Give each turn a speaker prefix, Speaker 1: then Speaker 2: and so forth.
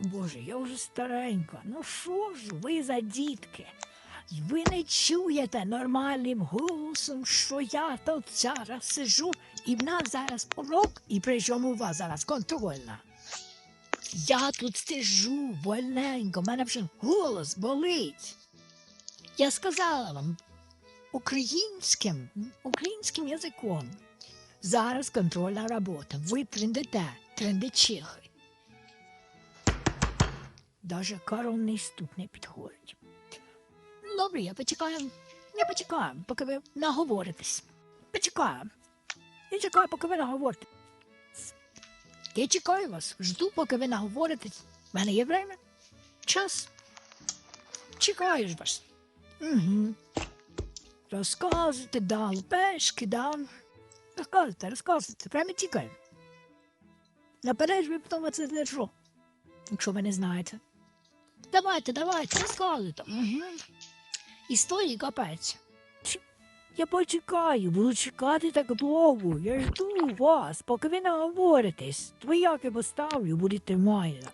Speaker 1: Боже, я вже старенька. Ну що ж ви за дітки? Ви не чуєте нормальним голосом, що я тут зараз сижу, і в нас зараз урок, і причому у вас зараз контрольна. Я тут сижу вольненько, в мене вже голос болить. Я сказала вам українським, українським язиком. Зараз контрольна робота. Ви трендите, трендечихи. Даже коронний ступ не підходить. Добре, я почекаю. Я почекаю, поки ви наговоритесь. Почекаю. Я чекаю, поки ви наговорите. Я чекаю вас, жду, поки ви наговоритесь. У мене є время? Час. Чекаю ж вас. Угу. Розказуйте, да, лпешки, да. Розказуйте, розказуйте, прямо тікаю. Наперед ви потім це держу, якщо ви не знаєте. Давайте, давайте, розказуйте. Угу. Історії капець. Я почекаю, буду чекати так довго. Я жду вас, поки ви наговоритесь. Твояки поставлю, будете майна.